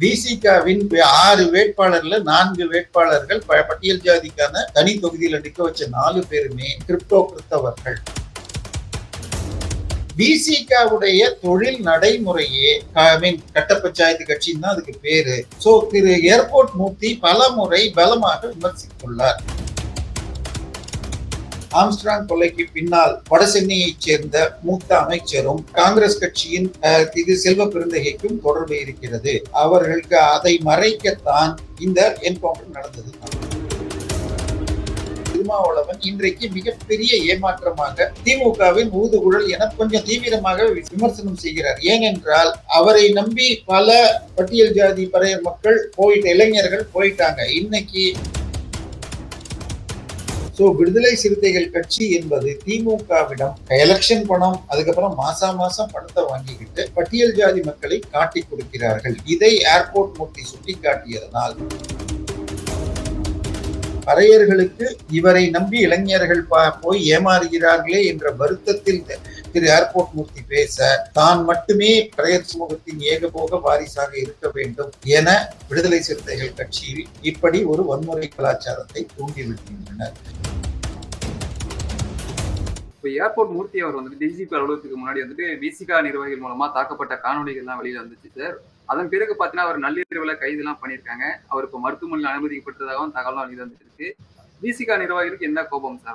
விசிகாவின் ஆறு வேட்பாளர்ல நான்கு வேட்பாளர்கள் ப- பட்டியல் ஜாதிக்கான தனி தொகுதியில் நிற்க வச்ச நாலு பேருமே கிரிப்டோ கிறிஸ்தவர்கள். பிசிகாவுடைய தொழில் நடைமுறையே ஐ மீன் கட்ட பஞ்சாயத்து கட்சின்னு தான் அதுக்கு பேரு. சோ திரு. ஏர்போர்ட் மூர்த்தி பல முறை பலமாக விமர்சித்துள்ளார். ஆம்ஸ்ட்ராங் கொலைக்கு பின்னால் வடசென்னையைச் சேர்ந்த மூத்த அமைச்சரும் காங்கிரஸ் கட்சியின் இது செல்வ பெருந்தகைக்கும் தொடர்பு இருக்கிறது. அவர்களுக்கு அதை மறைக்கத்தான் இந்த என்கவுண்டர் நடந்தது. திருமாவளவன் இன்றைக்கு மிகப்பெரிய ஏமாற்றமாக திமுகவின் ஊதுகுழல் என கொஞ்சம் தீவிரமாக விமர்சனம் செய்கிறார். ஏனென்றால் அவரை நம்பி பல பட்டியல் ஜாதி பறையர் மக்கள் போயிட்ட இளைஞர்கள் போயிட்டாங்க. இன்னைக்கு ஸோ விடுதலை சிறுத்தைகள் கட்சி என்பது திமுகவிடம் எலெக்ஷன் பணம் அதுக்கப்புறம் மாசா மாசம் பணத்தை வாங்கிக்கிட்டு பட்டியல் ஜாதி மக்களை காட்டி கொடுக்கிறார்கள். இதை ஏர்போர்ட் மூர்த்தி சுட்டிக்காட்டியதனால் பறையர்களுக்கு இவரை நம்பி இளைஞர்கள் போய் ஏமாறுகிறார்களே என்ற வருத்தத்தில் திரு ஏர்போர்ட் மூர்த்தி பேச தான் மட்டுமே பறையர் சமூகத்தின் ஏகபோக வாரிசாக இருக்க வேண்டும் என விடுதலை சிறுத்தைகள் கட்சியில் இப்படி ஒரு வன்முறை கலாச்சாரத்தை தூண்டிவிடுகின்றனர் இப்போ ஏர்போர்ட் மூர்த்தி அவர் வந்துட்டு டிஜிபி அலுவலகத்துக்கு முன்னாடி வந்துட்டு விசிகா நிர்வாகிகள் மூலமா தாக்கப்பட்ட காணொலிகள்லாம் வெளியில வந்துச்சு சார். அதன் பிறகு பார்த்தீங்கன்னா அவர் நள்ளிரவில் கைதுலாம் பண்ணியிருக்காங்க. அவர் இப்போ மருத்துவமனையில் அனுமதிக்கப்பட்டதாகவும் தகவலாம் வெளியில வந்துட்டு இருக்கு. விசிகா நிர்வாகிகளுக்கு என்ன கோபம் சார்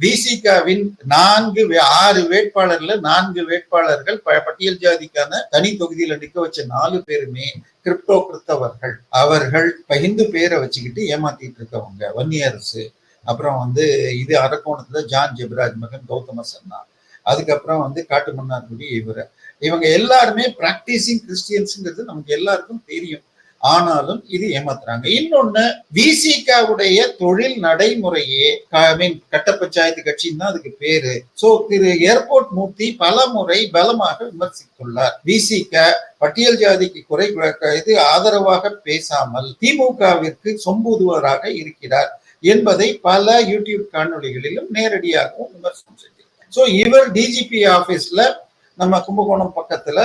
விசிகாவின் நான்கு வே- ஆறு வேட்பாளர்ல நான்கு வேட்பாளர்கள் ப- பட்டியல் ஜாதிக்கான தனி தொகுதியில நிக்க வச்ச நாலு பேருமே கிரிப்டோ கிறிஸ்தவர்கள் அவர்கள் பகிர்ந்து பேரை வச்சுக்கிட்டு ஏமாத்திட்டு இருக்கவங்க வன்னியரசு. அப்புறம் வந்து இது அரக்கோணத்துல ஜான் ஜெபராஜ் மகன் கௌதம சன்னா. அதுக்கப்புறம் வந்து காட்டுமன்னார்குடி இவரை. இவங்க எல்லாருமே பிராக்டிசிங் கிறிஸ்டியன்ஸ்ங்கிறது நமக்கு எல்லாருக்கும் தெரியும். ஆனாலும் இது ஏமாத்துறாங்க. இன்னொன்னு விசிகாவுடைய தொழில் நடைமுறையே ஐ மீன் கட்ட பஞ்சாயத்து கட்சின்னு தான் அதுக்கு பேரு. சோ திரு ஏர்போர்ட் மூர்த்தி பல முறை பலமாக விமர்சித்துள்ளார். விசிக பட்டியல் ஜாதிக்கு குறை இது ஆதரவாக பேசாமல் திமுகவிற்கு சொம்புதுவராக இருக்கிறார் என்பதை பல யூடியூப் காணொளிகளிலும் நேரடியாகவும் விமர்சனம் செய்கிறார் சோ இவர் டிஜிபி ஆபீஸ்ல நம்ம கும்பகோணம் பக்கத்துல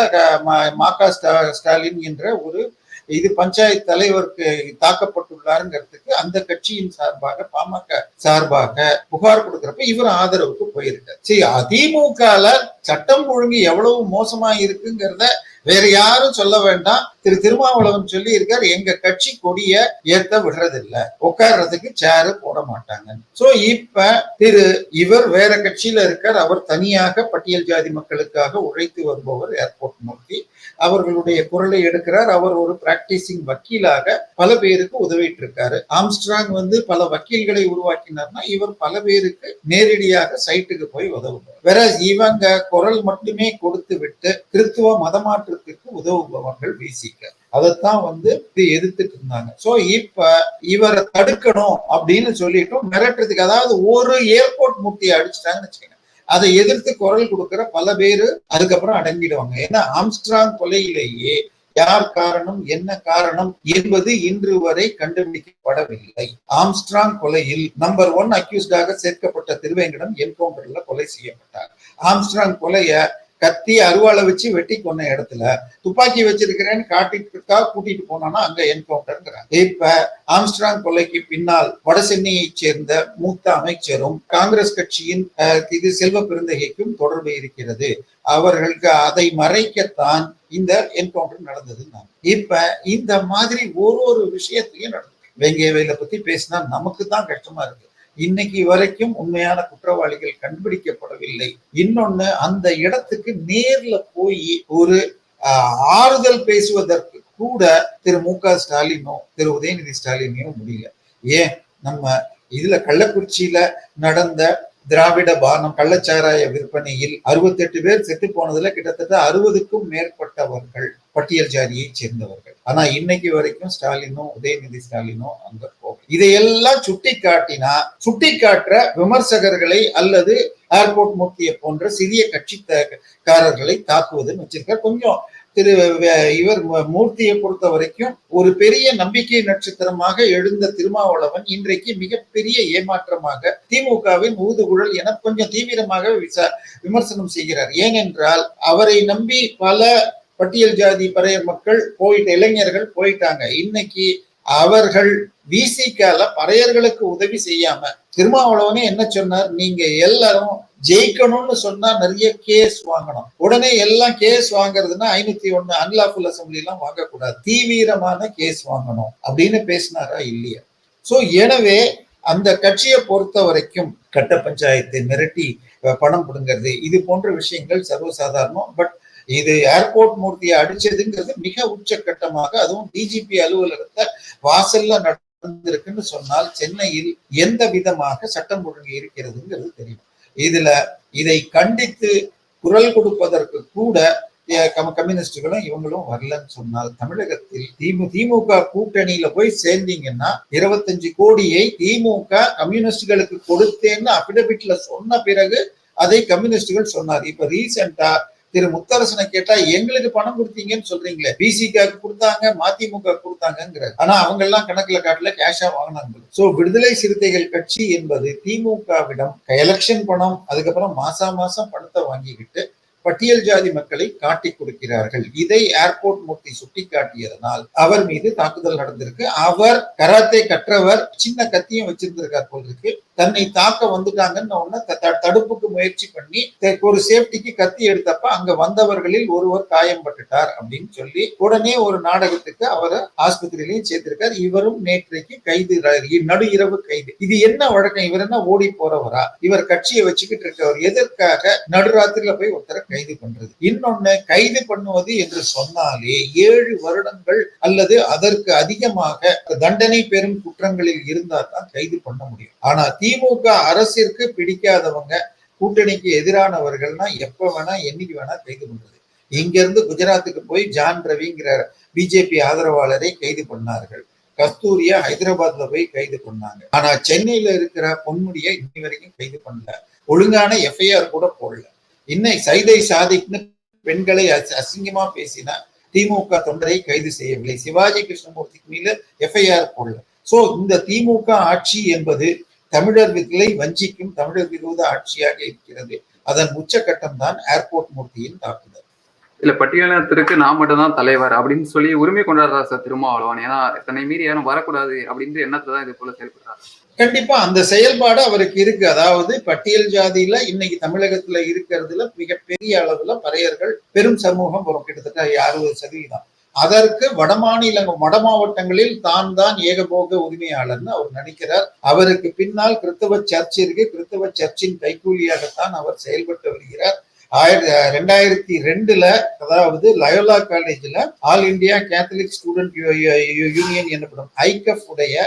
மா க ஸ்டா- ஸ்டாலின் என்ற ஒரு இது பஞ்சாயத்து தலைவருக்கு தாக்கப்பட்டுள்ளாருங்கிறதுக்கு அந்த கட்சியின் சார்பாக பாமக சார்பாக புகார் கொடுக்கிறப்ப இவர் ஆதரவுக்கு போயிருக்கார். சரி அதிமுகல சட்டம் ஒழுங்கு எவ்வளவு மோசமா இருக்குங்கிறத வேற யாரும் சொல்ல வேண்டாம். திரு திருமாவளவன் சொல்லி இருக்கார் எங்க கட்சி கொடிய ஏத்த விடுறதில்ல. உட்கார்றதுக்கு சேரு போட மாட்டாங்க. சோ இப்ப திரு இவர் வேற கட்சியில இருக்கார். அவர் தனியாக பட்டியல் ஜாதி மக்களுக்காக உழைத்து வருபவர் ஏர்போர்ட் மூர்த்தி அவர்களுடைய குரலை எடுக்கிறார். அவர் ஒரு பிராக்டிசிங் வக்கீலாக பல பேருக்கு உதவிட்டு இருக்காரு ஆம்ஸ்ட்ராங் வந்து பல வக்கீல்களை உருவாக்கினார்னா இவர் பல பேருக்கு நேரடியாக சைட்டுக்கு போய் உதவுவார். வேற இவங்க குரல் மட்டுமே கொடுத்து விட்டு கிறிஸ்துவ மதமாற்றத்திற்கு உதவுபவர்கள் விசிக அதைத்தான் வந்து எதிர்த்துட்டு இருந்தாங்க. சோ இப்ப இவரை தடுக்கணும் அப்படின்னு சொல்லிட்டு மிரட்டுறதுக்கு அதாவது ஒரு ஏர்போர்ட் மூர்த்தியை அடிச்சிட்டாங்கன்னு வச்சுக்கோங்க. அதை எதிர்த்து குரல் கொடுக்கிற பல பேரு அதுக்கப்புறம் அடங்கிடுவாங்க. ஏன்னா ஆம்ஸ்ட்ராங் கொலையிலேயே யார் காரணம் என்ன காரணம் என்பது இன்று வரை கண்டுபிடிக்கப்படவில்லை. ஆம்ஸ்ட்ராங் கொலையில் நம்பர் ஒன் அக்யூஸ்டாக சேர்க்கப்பட்ட திருவேங்கடம் என்கவுண்டர்ல கொலை செய்யப்பட்டார். ஆம்ஸ்ட்ராங் கொலைய கத்தி அருவாளை வச்சு வெட்டி கொன்ன இடத்துல துப்பாக்கி வச்சிருக்கிறேன்னு காட்டிட்டு கூட்டிட்டு போனானா அங்க என்கவுண்டர்ங்கிறாங்க. இப்ப ஆம்ஸ்ட்ராங் கொலைக்கு பின்னால் வடசென்னையைச் சேர்ந்த மூத்த அமைச்சரும் காங்கிரஸ் கட்சியின் அஹ், இது செல்வ பெருந்தகைக்கும் தொடர்பு இருக்கிறது. அவர்களுக்கு அதை மறைக்கத்தான் இந்த என்கவுண்டர் நடந்தது இப்ப இந்த மாதிரி ஒரு ஒரு விஷயத்தையும் நடந்தது வெங்கையவேல பத்தி பேசினா நமக்கு தான் கஷ்டமா இருக்கு. இன்னைக்கு வரைக்கும் உண்மையான குற்றவாளிகள் கண்டுபிடிக்கப்படவில்லை. இன்னொன்னு அந்த இடத்துக்கு நேர்ல போய் ஒரு ஆறுதல் பேசுவதற்கு கூட திரு மு க ஸ்டாலினோ திரு உதயநிதி ஸ்டாலினையோ முடியல. ஏன்? நம்ம இதுல கள்ளக்குறிச்சியில நடந்த திராவிட பானம் கள்ளச்சாராய விற்பனையில் அறுபத்தெட்டு பேர் செத்து போனதுல கிட்டத்தட்ட அறுபதுக்கும் மேற்பட்டவர்கள் பட்டியல் ஜாதியை சேர்ந்தவர்கள். ஆனா இன்னைக்கு வரைக்கும் ஸ்டாலினோ உதயநிதி ஸ்டாலினோ அங்க போகும் இதையெல்லாம் சுட்டி காட்டினா சுட்டி காட்டுற விமர்சகர்களை அல்லது ஏர்போர்ட் மூர்த்தியை போன்ற சிறிய கட்சிக்காரர்களை தாக்குவதுன்னு வச்சிருக்கார் கொஞ்சம். திரு இவர் மூர்த்தியை பொறுத்த வரைக்கும் ஒரு பெரிய நம்பிக்கை நட்சத்திரமாக எழுந்த திருமாவளவன் இன்றைக்கு மிகப்பெரிய ஏமாற்றமாக திமுகவின் ஊதுகுழல் என கொஞ்சம் தீவிரமாக விசா விமர்சனம் செய்கிறார். ஏனென்றால் அவரை நம்பி பல பட்டியல் ஜாதி பறையர் மக்கள் போயிட்டு இளைஞர்கள் போயிட்டாங்க. இன்னைக்கு அவர்கள் விசிகால பறையர்களுக்கு உதவி செய்யாம திருமாவளவனே என்ன சொன்னார்? நீங்க எல்லாரும் ஜெயிக்கணும்னு சொன்னா நிறைய கேஸ் வாங்கணும். உடனே எல்லாம் கேஸ் வாங்குறதுன்னா ஐநூத்தி ஒண்ணு அன்லாஃபுல் அசம்பிளி எல்லாம் வாங்கக்கூடாது. தீவிரமான கேஸ் வாங்கணும். அப்படின்னு பேசினாரா இல்லையா? சோ எனவே அந்த கட்சியை பொறுத்த வரைக்கும் கட்ட பஞ்சாயத்தை மிரட்டி பணம் கொடுங்கிறது இது போன்ற விஷயங்கள் சர்வசாதாரணம். பட் இது ஏர்போர்ட் மூர்த்தியை அடிச்சதுங்கிறது மிக உச்சக்கட்டமாக அதுவும் டிஜிபி அலுவலகத்தை வாசல்ல நடந்திருக்குன்னு சொன்னால் சென்னையில் எந்த விதமாக சட்டம் ஒழுங்கு இருக்கிறதுங்கிறது தெரியும். இதுல இதை கண்டித்து குரல் கொடுப்பதற்கு கூட கம்யூனிஸ்டுகளும் இவங்களும் வரலன்னு சொன்னால் தமிழகத்தில் திமு திமுக கூட்டணியில போய் சேர்ந்தீங்கன்னா இருபத்தஞ்சு கோடியை திமுக கம்யூனிஸ்டுகளுக்கு கொடுத்தேன்னு அபிடபிட்ல சொன்ன பிறகு அதை கம்யூனிஸ்டுகள் சொன்னார். இப்ப ரீசெண்டா திரு முத்தரசனை கேட்டா எங்களுக்கு பணம் கொடுத்தீங்கன்னு சொல்றீங்களே. பிசிகாக்கு கொடுத்தாங்க மதிமுக கொடுத்தாங்கிறார் ஆனா அவங்க எல்லாம் கணக்குல காட்டல கேஷா வாங்கினாங்க சோ விடுதலை சிறுத்தைகள் கட்சி என்பது திமுகவிடம் எலெக்ஷன் பணம் அதுக்கப்புறம் மாசா மாசம் பணத்தை வாங்கிக்கிட்டு பட்டியல் ஜாதி மக்களை காட்டி கொடுக்கிறார்கள். இதை ஏர்போர்ட் மூர்த்தி சுட்டி காட்டியதனால் அவர் மீது தாக்குதல் நடந்திருக்கு. அவர் கராத்தே கற்றவர் சின்ன கத்தியும் வச்சிருந்திருக்கார் போல் இருக்கு தன்னை தாக்க வந்துட்டாங்கன்னு உடனே தடுப்புக்கு முயற்சி பண்ணி ஒரு சேஃப்டிக்கு கத்தி எடுத்தப்ப அங்க வந்தவர்களில் ஒருவர் காயம்பட்டுட்டார் அப்படின்னு சொல்லி உடனே ஒரு நாடகத்துக்கு அவரை ஆஸ்பத்திரியிலையும் சேர்த்திருக்கார் இவரும் நேற்றைக்கு கைது நடு இரவு கைது. இது என்ன வழக்கம்? இவர் என்ன ஓடி போறவரா? இவர் கட்சியை வச்சுக்கிட்டு இருக்கவர் எதற்காக நடுராத்திரியில போய் ஒருத்தரை கைது பண்றது. இன்னொன்னு கைது பண்ணுவது என்று சொன்னாலே ஏழு வருடங்கள் அல்லது அதற்கு அதிகமாக தண்டனை பெறும் குற்றங்களில் இருந்தால் தான் கைது பண்ண முடியும். ஆனா திமுக அரசிற்கு பிடிக்காதவங்க கூட்டணிக்கு எதிரானவர்கள்னா எப்ப வேணா என்னைக்கு வேணா கைது பண்றது. இங்க இருந்து குஜராத்துக்கு போய் ஜான் ரவிங்கிற பிஜேபி ஆதரவாளரை கைது பண்ணார்கள். கஸ்தூரியா ஹைதராபாத்ல போய் கைது பண்ணாங்க. ஆனா சென்னையில இருக்கிற பொன்முடியை இன்னி வரைக்கும் கைது பண்ணல. ஒழுங்கான எஃப்ஐஆர் கூட போடல. இன்னை சைதை சாதிக்னு பெண்களை அசி- அசிங்கமா பேசினா திமுக தொண்டரை கைது செய்யவில்லை. சிவாஜி கிருஷ்ணமூர்த்திக்கு மீது எஃப்ஐஆர் போடல. சோ இந்த திமுக ஆட்சி என்பது தமிழர் வஞ்சிக்கும் தமிழர் விரோத ஆட்சியாக இருக்கிறது. அதன் உச்சகட்டம் தான் ஏர்போர்ட் மூர்த்தியின் தாக்குதல். இல்ல பட்டியலினத்திற்கு நான் மட்டும் தான் தலைவர் அப்படின்னு சொல்லி உரிமை கொண்டாடுறா சார் திருமாவளவன். ஏன்னா தன்னை மீறி யாரும் வரக்கூடாது அப்படின்ற எண்ணத்தை தான் இது போல செயல்படுறாரு. கண்டிப்பா அந்த செயல்பாடு அவருக்கு இருக்கு. அதாவது பட்டியல் ஜாதியில இன்னைக்கு தமிழகத்துல இருக்கிறதுல மிகப்பெரிய அளவுல பறையர்கள் பெரும் சமூகம் வரும். கிட்டத்தட்ட அறுபது சதவீதம். அதற்கு வடமாநில வட மாவட்டங்களில் தான் தான் ஏகபோக உரிமையாளர்னு அவர் நினைக்கிறார் அவருக்கு பின்னால் கிறிஸ்தவ சர்ச் இருக்கு. கிறிஸ்தவ சர்ச்சின் கைகூலியாகத்தான் அவர் செயல்பட்டு வருகிறார். ஆயிரத்தி ரெண்டாயிரத்தி ரெண்டுல அதாவது லயோலா காலேஜ்ல all India Catholic student union எனப்படும் ஐகப் உடைய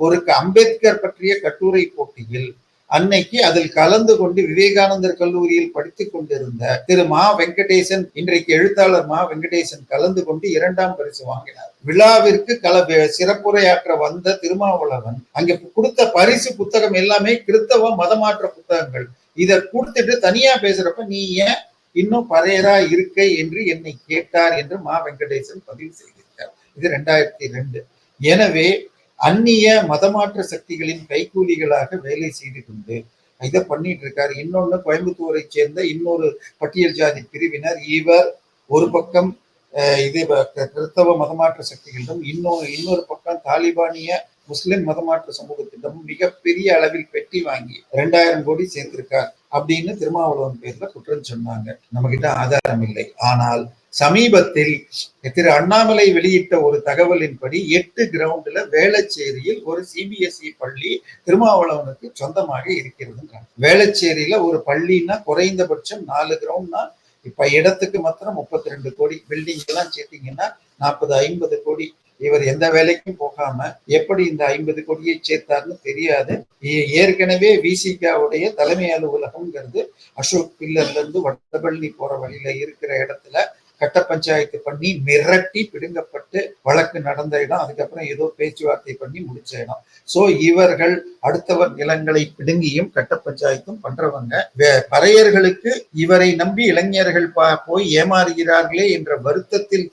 ஒரு க- அம்பேத்கர் பற்றிய கட்டுரை போட்டியில் அன்னைக்கு அதில் கலந்து கொண்டு விவேகானந்தர் கல்லூரியில் படித்துக் கொண்டிருந்த திரு மா வெங்கடேசன் இன்றைக்கு எழுத்தாளர் மா வெங்கடேசன் கலந்து கொண்டு இரண்டாம் பரிசு வாங்கினார். விழாவிற்கு கல சிறப்புரையாற்ற வந்த திருமாவளவன் அங்கே கொடுத்த பரிசு புத்தகம் எல்லாமே கிறித்தவ மதமாற்ற புத்தகங்கள். இதை கொடுத்துட்டு தனியா பேசுறப்ப நீ ஏன் இன்னும் பறையரா இருக்க என்று என்னை கேட்டார் என்று மா வெங்கடேசன் பதிவு செய்திருக்கார் இது ரெண்டாயிரத்தி ரெண்டு. எனவே அந்நிய மதமாற்ற சக்திகளின் கைக்கூலிகளாக வேலை செய்து கொண்டு இதை பண்ணிட்டு இருக்காரு. இன்னொன்னு கோயம்புத்தூரை சேர்ந்த இன்னொரு பட்டியல் ஜாதி பிரிவினர் இவர் ஒரு பக்கம் இது கிறிஸ்தவ மதமாற்ற சக்திகளிடம் இன்னொரு இன்னொரு பக்கம் தாலிபானிய முஸ்லிம் மதமாற்ற சமூகத்திடம் மிகப்பெரிய அளவில் பெட்டி வாங்கி ரெண்டாயிரம் கோடி சேர்ந்திருக்கார் அப்படின்னு திருமாவளவன் பேர்ல குற்றம் சொன்னாங்க. நம்ம கிட்ட ஆதாரம் இல்லை. ஆனால் சமீபத்தில் திரு அண்ணாமலை வெளியிட்ட ஒரு தகவலின்படி எட்டு கிரவுண்ட்ல வேளச்சேரியில் ஒரு சிபிஎஸ்இ பள்ளி திருமாவளவனுக்கு சொந்தமாக இருக்கிறதுன்றாங்க வேளச்சேரியில ஒரு பள்ளின்னா குறைந்தபட்சம் நாலு கிரவுண்ட்னா இப்ப இடத்துக்கு மாத்திரம் முப்பத்தி ரெண்டு கோடி. பில்டிங் எல்லாம் சேர்த்தீங்கன்னா நாற்பது ஐம்பது கோடி. இவர் எந்த வேலைக்கும் போகாம எப்படி இந்த ஐம்பது கோடியை சேர்த்தார்னு தெரியாது. ஏற்கனவே விசிகாவுடைய தலைமை அலுவலகம்ங்கிறது அசோக் பில்லர்ல இருந்து வட்டபள்ளி போற வழியில இருக்கிற இடத்துல கட்ட பஞ்சாயத்து பண்ணி மிரட்டி பிடுங்கப்பட்டு வழக்கு நடந்த இடம் அதுக்கப்புறம் ஏதோ பேச்சுவார்த்தை பண்ணி முடிச்ச இடம். சோ இவர்கள் அடுத்தவர் நிலங்களை பிடுங்கியும் கட்ட பஞ்சாயத்தும் பண்றவங்க. வே- பறையர்களுக்கு இவரை நம்பி இளைஞர்கள் பா- போய் ஏமாறுகிறார்களே என்ற வருத்தத்தில்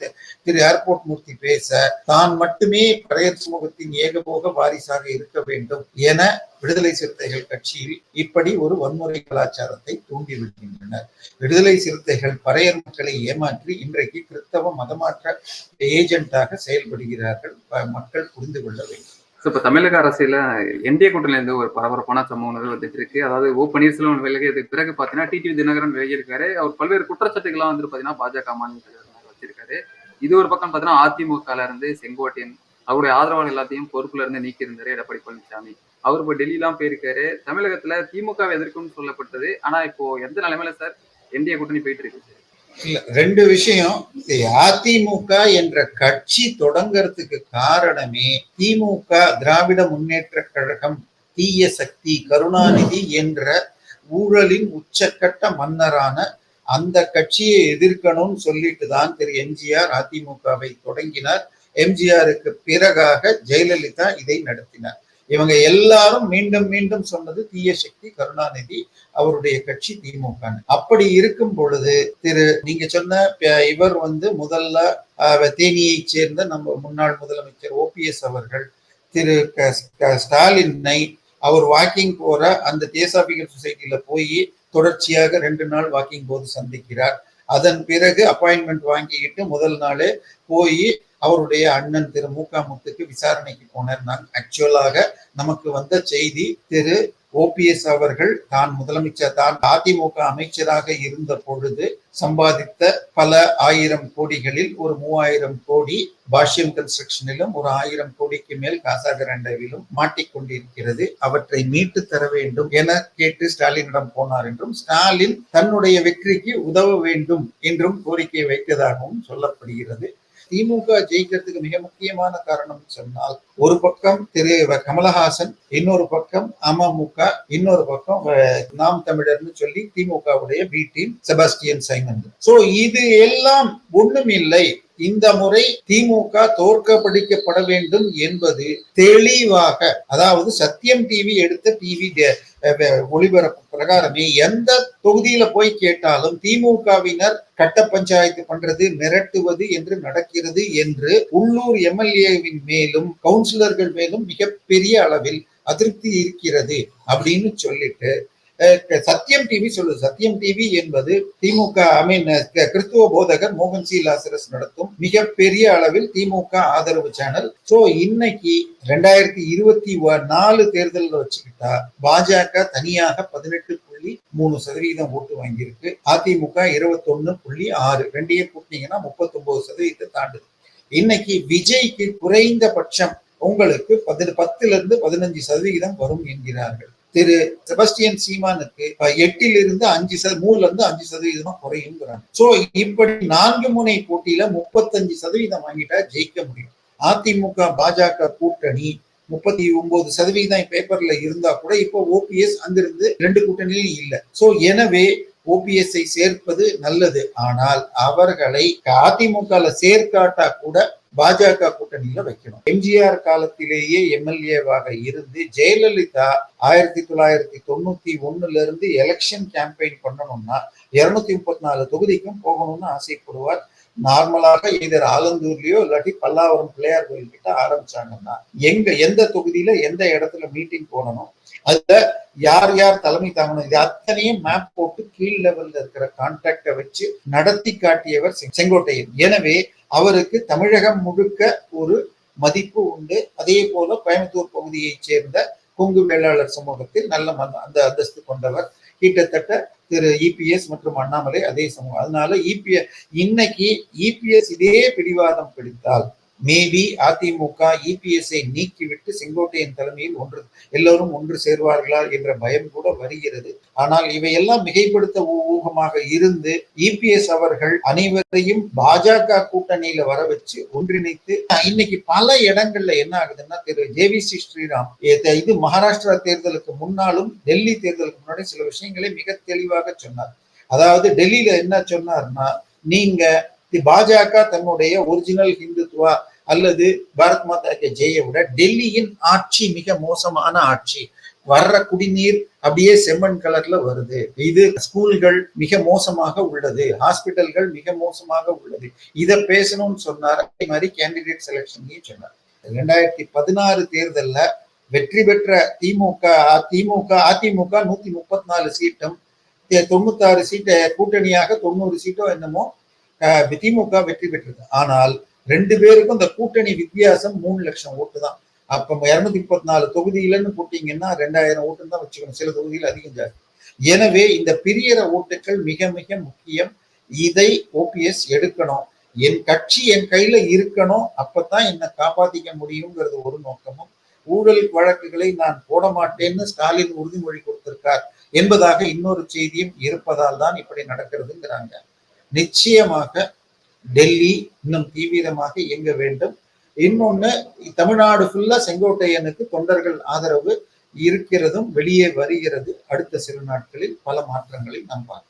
திரு ஏர்போர்ட் மூர்த்தி பேச தான் மட்டுமே பறையர் சமூகத்தின் ஏகபோக வாரிசாக இருக்க வேண்டும் என விடுதலை சிறுத்தைகள் கட்சியில் இப்படி ஒரு வன்முறை கலாச்சாரத்தை தூண்டிவிடுகின்றனர். விடுதலை சிறுத்தைகள் பறையர் மக்களை ஏமாற்றி இன்றைக்கு கிறிஸ்தவ மதமாற்ற ஏஜென்ட்டாக செயல்படுகிறார்கள் மக்கள் புரிந்து கொள்ள வேண்டும். இப்போ இப்ப தமிழக அரசியல என்டிஏ கூட்டணில இருந்து ஒரு பரபரப்பான சம்பவம் வந்துட்டு இருக்கு அதாவது ஓ பன்னீர்செல்வம் விலகியதுக்கு பிறகு பாத்தீங்கன்னா டிடிவி தினகரன் விலகியிருக்காரு. அவர் பல்வேறு குற்றச்சாட்டுகள்லாம் வந்து பாத்தீங்கன்னா பாஜக மாநில தலைவர் வச்சிருக்காரு. இது ஒரு பக்கம் பாத்தீங்கன்னா அதிமுகல இருந்து செங்கோட்டையன் அவருடைய ஆதரவாளர் எல்லாத்தையும் பொறுப்புல இருந்து நீக்கி இருந்தாரு எடப்பாடி பழனிசாமி. அவர் இப்போ டெல்லிலாம் போயிருக்காரு. தமிழகத்துல திமுக எதிர்க்கும்னு சொல்லப்பட்டது. ஆனா இப்போ எந்த நிலைமையில சார்? என்டிஏ கூட்டணி போயிட்டு இருக்கு சார் இல்ல ரெண்டு விஷயம். அதிமுக என்ற கட்சி தொடங்கறதுக்கு காரணமே திமுக திராவிட முன்னேற்ற கழகம் தீய சக்தி கருணாநிதி என்ற ஊழலின் உச்சக்கட்ட மன்னரான அந்த கட்சியை எதிர்க்கணும்னு சொல்லிட்டு தான் திரு எம்ஜிஆர் அதிமுகவை தொடங்கினார். எம்ஜிஆருக்கு பிறகாக ஜெயலலிதா இதை நடத்தினார். இவங்க எல்லாரும் மீண்டும் மீண்டும் சொன்னது தீய சக்தி கருணாநிதி அவருடைய கட்சி திமுக அப்படி இருக்கும் பொழுது திரு நீங்க சொன்ன இவர் வந்து முதல்ல தேனியை தேனியைச் சேர்ந்த நம்ம முன்னாள் முதலமைச்சர் ஓபிஎஸ் அவர்கள். திரு க- ஸ்டாலினை அவர் வாக்கிங் போற அந்த தேசாபிகள் சொசைட்டில போய் தொடர்ச்சியாக ரெண்டு நாள் வாக்கிங் போது சந்திக்கிறார். அதன் பிறகு அப்பாயின்மெண்ட் வாங்கிக்கிட்டு முதல் நாளே போய் அவருடைய அண்ணன் திரு மூகா முத்துக்கு விசாரணைக்கு போனார். நான் ஆக்சுவலாக நமக்கு வந்த செய்தி திரு ஓபிஎஸ் அவர்கள் தான் முதலமைச்சர் தான் அதிமுக அமைச்சராக இருந்த பொழுது சம்பாதித்த பல ஆயிரம் கோடிகளில் ஒரு மூவாயிரம் கோடி பாஷ்யம் கன்ஸ்ட்ரக்ஷனிலும் ஒரு ஆயிரம் கோடிக்கு மேல் காசாகரண்டவிலும் மாட்டிக்கொண்டிருக்கிறது. அவற்றை மீட்டு தர வேண்டும் என கேட்டு ஸ்டாலினிடம் போனார் என்றும் ஸ்டாலின் தன்னுடைய வெற்றிக்கு உதவ வேண்டும் என்றும் கோரிக்கை வைத்ததாகவும் சொல்லப்படுகிறது. திமுக ஜெயிக்கிறதுக்கு மிக முக்கியமான காரணம் சொன்னால் ஒரு பக்கம் திரு வ- கமலஹாசன் இன்னொரு பக்கம் அமமுக இன்னொரு பக்கம் அஹ், நாம் தமிழர்னு சொல்லி திமுகவுடைய B team Sebastian Simon. So இது எல்லாம் ஒண்ணும் இல்லை இந்த முறை திமுக தோற்கப்படிக்கப்பட வேண்டும் என்பது தெளிவாக அதாவது சத்தியம் டிவி எடுத்த டிவி ஒளிபரப்பு பிரகாரமே எந்த தொகுதியில போய் கேட்டாலும் திமுகவினர் கட்ட பஞ்சாயத்து பண்றது மிரட்டுவது என்று நடக்கிறது என்று உள்ளூர் எம்எல்ஏவின் மேலும் கவுன்சிலர்கள் மேலும் மிகப்பெரிய அளவில் அதிருப்தி இருக்கிறது அப்படின்னு சொல்லிட்டு சத்தியம் டிவி சொல்லுது. சத்தியம் டிவி என்பது திமுக ஐ மீன் கிறிஸ்துவ போதகர் மோகன் சி. லாசரஸ் நடத்தும் மிகப்பெரிய அளவில் திமுக ஆதரவு சேனல் சோ இன்னைக்கு ரெண்டாயிரத்தி இருபத்தி நாலு தேர்தலில் வச்சுக்கிட்டா பாஜக தனியாக பதினெட்டு புள்ளி மூணு சதவீதம் ஓட்டு வாங்கியிருக்கு. அதிமுக இருபத்தொன்னு புள்ளி ஆறு. ரெண்டையும் கூட்டினீங்கன்னா முப்பத்தொன்பது சதவீதத்தை தாண்டுது. இன்னைக்கு விஜய்க்கு குறைந்தபட்சம் உங்களுக்கு பதி பத்துல இருந்து பதினஞ்சு சதவிகிதம் வரும் என்கிறார்கள். திரு செபஸ்டியன் சீமானுக்கு அஹ், எட்டிலிருந்து அஞ்சு சத மூணுல இருந்து அஞ்சு சதவீதமா குறையுங்கிறாங்க சோ இப்படி நான்கு முனை போட்டியில முப்பத்தஞ்சு சதவீதம் வாங்கிட்டா ஜெயிக்க முடியும். அதிமுக பாஜக கூட்டணி முப்பத்தி ஒன்பது சதவீதம் பேப்பர்ல இருந்தா கூட இப்போ ஓபிஎஸ் அங்கிருந்து ரெண்டு கூட்டணியிலும் இல்லை. சோ எனவே ஓபிஎஸ்ஐ சேர்ப்பது நல்லது. ஆனால் அவர்களை அதிமுக சேர்க்காட்டா கூட பாஜக கூட்டணியில வைக்கணும். எம்ஜிஆர் காலத்திலேயே எம்எல்ஏவாக இருந்து ஜெயலலிதா ஆயிரத்தி தொள்ளாயிரத்தி தொண்ணூத்தி ஒண்ணுல இருந்து எலெக்ஷன் கேம்பெயின் பண்ணணும்னா இருநூத்தி முப்பத்தி நாலு தொகுதிக்கும் போகணும்னு ஆசைப்படுவார். நார்மலாக இதர் ஆலந்தூர்லயோ இல்லாட்டி பல்லாவரம் பிள்ளையார் கோயில் கிட்ட ஆரம்பிச்சாங்கன்னா எங்க எந்த தொகுதியில எந்த இடத்துல மீட்டிங் போடணும்? அதுல யார் யார் தலைமை தாங்கணும்? இது அத்தனையும் மேப் போட்டு கீழ் லெவல்ல இருக்கிற கான்டாக்டை வச்சு நடத்தி காட்டியவர் செங்கோட்டையன். எனவே அவருக்கு தமிழகம் முழுக்க ஒரு மதிப்பு உண்டு. அதே போல கோயம்புத்தூர் பகுதியைச் சேர்ந்த கொங்கு வேளாளர் சமூகத்தில் நல்ல அந்த அந்தஸ்து கொண்டவர். கிட்டத்தட்ட திரு இபிஎஸ் மற்றும் அண்ணாமலை அதே சமூகம். அதனால இபிஎஸ் இன்னைக்கு இபிஎஸ் இதே பிடிவாதம் பிடித்தால் மேபி அதிமுக இபிஎஸ்ஐ நீக்கிவிட்டு செங்கோட்டையின் தலைமையில் ஒன்று எல்லோரும் ஒன்று சேர்வார்களா என்ற பயம் கூட வருகிறது. ஆனால் இவையெல்லாம் மிகைப்படுத்த ஊகமாக இருந்து இபிஎஸ் அவர்கள் அனைவரையும் பாஜக கூட்டணியில வர வச்சு ஒன்றிணைத்து இன்னைக்கு பல இடங்கள்ல என்ன ஆகுதுன்னா திரு. ஜேவிசி ஸ்ரீராம் இது மகாராஷ்டிரா தேர்தலுக்கு முன்னாலும் டெல்லி தேர்தலுக்கு முன்னாடி சில விஷயங்களை மிக தெளிவாக சொன்னார். அதாவது டெல்லியில என்ன சொன்னார்னா நீங்க தி- பாஜக தன்னுடைய ஒரிஜினல் ஹிந்துத்துவா அல்லது பாரத் மாதா கே ஜெயை விட டெல்லியின் ஆட்சி மிக மோசமான ஆட்சி. வர்ற குடிநீர் அப்படியே செம்மண் கலர்ல வருது. இது ஸ்கூல்கள் மிக மோசமாக உள்ளது. ஹாஸ்பிட்டல்கள் மிக மோசமாக உள்ளது. இதை பேசணும்னு சொன்னார். அதே மாதிரி கேண்டிடேட் செலெக்ஷன்லையும் சொன்னார். ரெண்டாயிரத்தி பதினாறு தேர்தல்ல வெற்றி பெற்ற திமுக திமுக அதிமுக நூத்தி முப்பத்தி நாலு சீட்டும் தொண்ணூத்தாறு சீட்டை கூட்டணியாக தொண்ணூறு சீட்டோ என்னமோ திமுக வெற்றி பெற்றது. ஆனால் ரெண்டு பேருக்கும் இந்த கூட்டணி வித்தியாசம் மூணு லட்சம் ஓட்டு தான். அப்ப இருநூத்தி முப்பத்தி நாலு தொகுதியிலன்னு போட்டீங்கன்னா ரெண்டாயிரம் ஓட்டு தான் வச்சுக்கணும். சில தொகுதியில் அதிகம் ஜாஸ்தி. எனவே இந்த பிரியற ஓட்டுகள் மிக மிக முக்கியம். இதை ஓபிஎஸ் எடுக்கணும். என் கட்சி என் கையில இருக்கணும். அப்பதான் என்னை காப்பாத்திக்க முடியுங்கிறது ஒரு நோக்கமும். ஊழல் வழக்குகளை நான் போட மாட்டேன்னு ஸ்டாலின் உறுதிமொழி கொடுத்திருக்கார் என்பதாக இன்னொரு செய்தியும் இருப்பதால் தான் இப்படி நடக்கிறதுங்கிறாங்க. நிச்சயமாக டெல்லி இன்னும் தீவிரமாக இயங்க வேண்டும். இன்னொன்னு தமிழ்நாடு ஃபுல்லா செங்கோட்டையனுக்கு தொண்டர்கள் ஆதரவு இருக்கிறதும் வெளியே வருகிறது. அடுத்த சில நாட்களில் பல மாற்றங்களை நாம் பார்க்கலாம்.